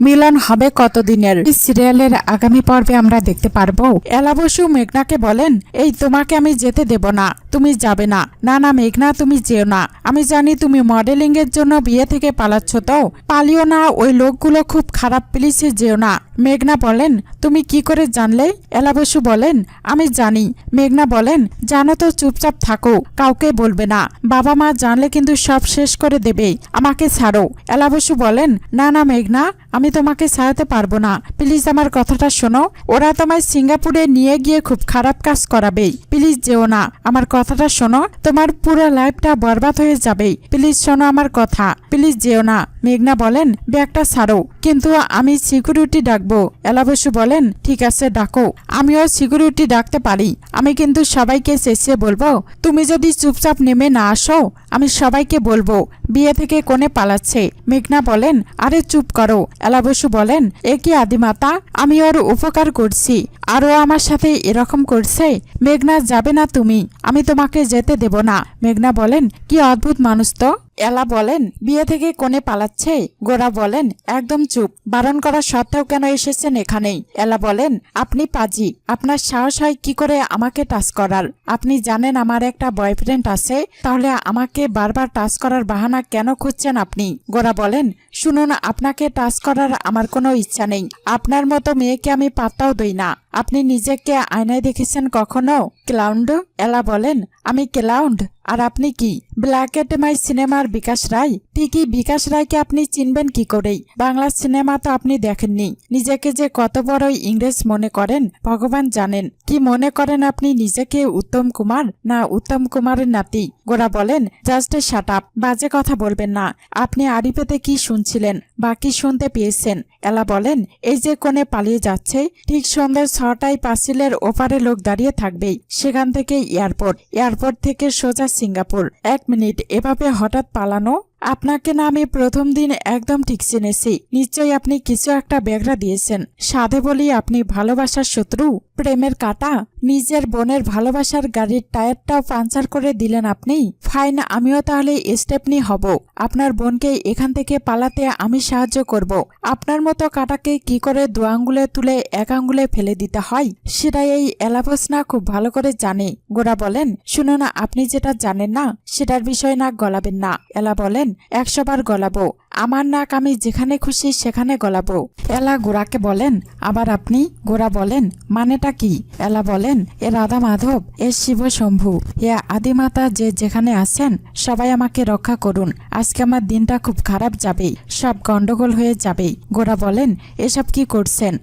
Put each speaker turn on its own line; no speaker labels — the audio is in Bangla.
মিলন হবে কতদিনের? সিরিয়ালের আগামী পর্বে আমরা দেখতে পারব। এলা বসু মেঘনাকে বলেন, এই, তোমাকে আমি যেতে দেব না, তুমি যাবে না। না না, মেঘনা, তুমি যেও না। আমি জানি তুমি মডেলিং এর জন্য বিয়ে থেকে পালাচ্ছ তো। পালিও না, ওই লোকগুলো খুব খারাপ প্লিজে যেও না। মেঘনা বলেন, তুমি কি করে জানলে? এলা বসু বলেন, আমি জানি। মেঘনা বলেন, জানো তো, চুপচাপ থাকো, কাউকে বলবে না। বাবা মা জানলে কিন্তু সব শেষ করে দেবে আমাকে ছাড়ো। এলা বসু বলেন, না না, মেঘনা, আমি তোমাকে ছাড়াতে পারব না। প্লিজ আমার কথাটা শোনো। ওরা তোমায় সিঙ্গাপুরে নিয়ে গিয়ে খুব খারাপ কাজ করাবেই প্লিজ যেও না। আমার কথাটা শোনো। তোমার পুরো লাইফটা বরবাদ হয়ে যাবেই প্লিজ শোনো আমার কথা। প্লিজ যেও না। মেঘনা বলেন, ব্যাগটা ছাড়ো। কিন্তু আমি সিকিউরিটি ডাকবো। এলাবসু বলেন, ঠিক আছে, ডাকো। আমিও সিকিউরিটি ডাকতে পারি। আমি কিন্তু সবাইকে শেষে বলব, তুমি যদি চুপচাপ নেমে না আসো, আমি সবাইকে বলব, বিয়ে থেকে কোণে পালাচ্ছে। মেঘনা বলেন, আরে চুপ করো। এলা বসু বলেন, এ কি আদিমাতা? আমি ওর উপকার করছি, আর ও আমার সাথে এরকম করছে। মেঘনা, যাবে না তুমি, আমি তোমাকে যেতে দেব না। মেঘনা বলেন, কি অদ্ভুত মানুষ তো। এলা বলেন, বিয়ে থেকে কোণে পালাচ্ছে? গোরা বলেন, একদম চুপ। বারণ করা সত্ত্বেও কেন এসেছেন এখানেই? এলা বলেন, আপনি পাজি। আপনার সাহস হয় কি করে আমাকে টাচ করার? আপনি জানেন আমার একটা বয়ফ্রেন্ড আছে, তাহলে আমাকে বারবার টাচ করার বাহানা কেন খুঁজছেন আপনি? গোরা বলেন, শুনুন, আপনাকে টাচ করার আমার কোনো ইচ্ছা নেই। আপনার মতো মেয়েকে আমি পাত্তাও দই না। আপনি নিজেকে আয়নায় দেখেছেন কখনো, ক্লাউন্ড? এলা বলেন, আমি ক্লাউন্ড, আর আপনি কি? ব্ল্যাক এন্ড মাই সিনেমার বিকাশ রায়। ঠিকই, বিকাশ রায়কে আপনি চিনবেন কি করেই। বাংলা সিনেমা তো আপনি দেখেননি। নিজেকে যে কত বড় ইংরেজ মনে করেন, ভগবান জানেন। কি মনে করেন আপনি নিজেকে উত্তম কুমার না উত্তম কুমারের নাতি? গোরা বলেন, জাস্ট শাট আপ, বাজে কথা বলবেন না। আপনি আরিফেতে কি শুনছিলেন বা কি শুনতে পেয়েছেন? এলা বলেন, এই যে কোণে পালিয়ে যাচ্ছে, ঠিক সন্ধ্যে ছটায় পাঁচিলের ওপারে লোক দাঁড়িয়ে থাকবেই। সেখান থেকে এয়ারপোর্ট। এয়ারপোর্ট থেকে সোজা সিঙ্গাপুর। এক মিনিট এভাবে হঠাৎ পালানো? আপনাকে না আমি প্রথম দিন একদম ঠিক চিনেছি। নিশ্চয়ই আপনি কিছু একটা ব্যাগরা দিয়েছেন। সাধে বলি, আপনি ভালোবাসার শত্রু, প্রেমের কাটা, নিজের বোনের ভালোবাসার গাড়ির টায়ারটাও পাঞ্চার করে দিলেন আপনি। ফাইন, আমিও তাহলে স্টেপনি হব। আপনার বোনকে এখান থেকে পালাতে আমি সাহায্য করব। আপনার মতো কাটাকে কি করে দু আঙ্গুলে তুলে এক আঙ্গুলে ফেলে দিতে হয়, সেটা এই এলাবস না খুব ভালো করে জানে। গোরা বলেন শুনো না, আপনি যেটা জানেন না, সেটার বিষয় নাক গলাবেন না। এলা বলেন একশো বার গলাবো। আমার নাক আমি যেখানে খুশি সেখানে গলাবো। এলা গোরাকে বলেন, আবার আপনি? গোরা বলেন, মানেটা কি? এলা বলেন, এ রাধা মাধব, এ শিব শম্ভু, এ আদিমাতা যে যেখানে আছেন, সবাই আমাকে রক্ষা করুন। আজকে আমার দিনটা খুব খারাপ যাবে, সব গন্ডগোল হয়ে যাবে। গোরা বলেন, এসব কি করছেন?